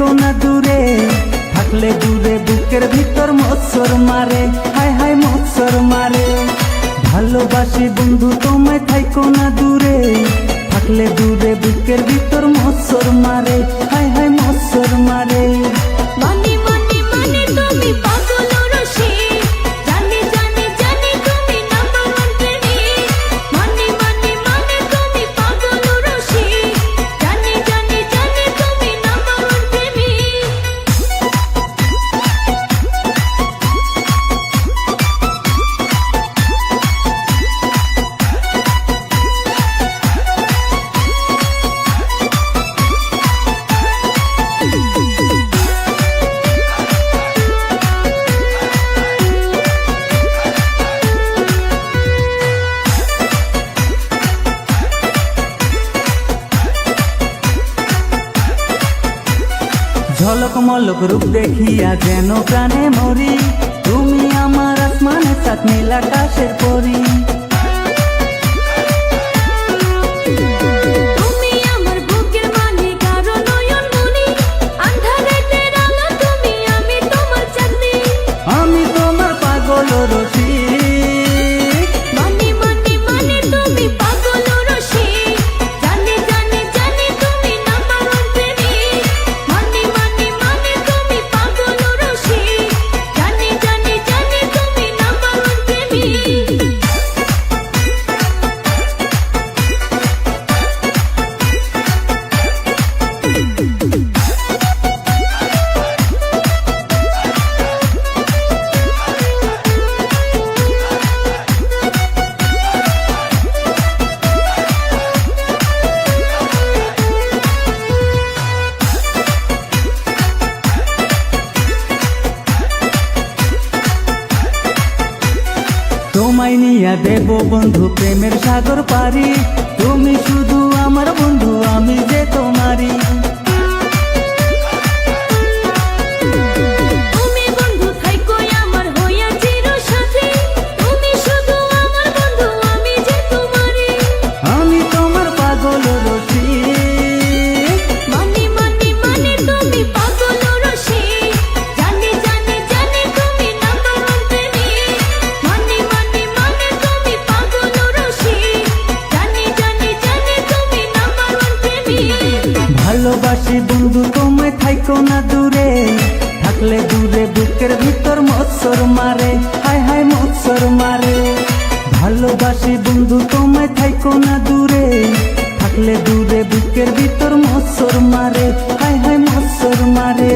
থাইকো না দূরে, থাকলে দূরে বুকের ভিতর মৎসর মারে, হায় হায় মৎসর মারে। ভালোবাসি বন্ধু, তোমায় থাইকো না দূরে, থাকলে দূরে বুকের ভিতর মৎসর মারে, হায় হায় মৎসর মারে। ঝলক মলক রূপ দেখিয়া যেন প্রাণে মরি। তুমি আমার আসমানে সাত নীল আকাশের পরি। তোমায় নিয়া দেব বন্ধু প্রেমের সাগর পারি তুমি শুধু আমার বন্ধু থাইকো না দূরে, থাকলে দূরে বুকের ভিতর মৎসর মারে হায় হায় মৎসর মারে। ভালোবাসি বন্ধু, তোমায় থাইকো না দূরে, থাকলে দূরে বুকের ভিতর মৎসর মারে হায় হায় মৎসর মারে।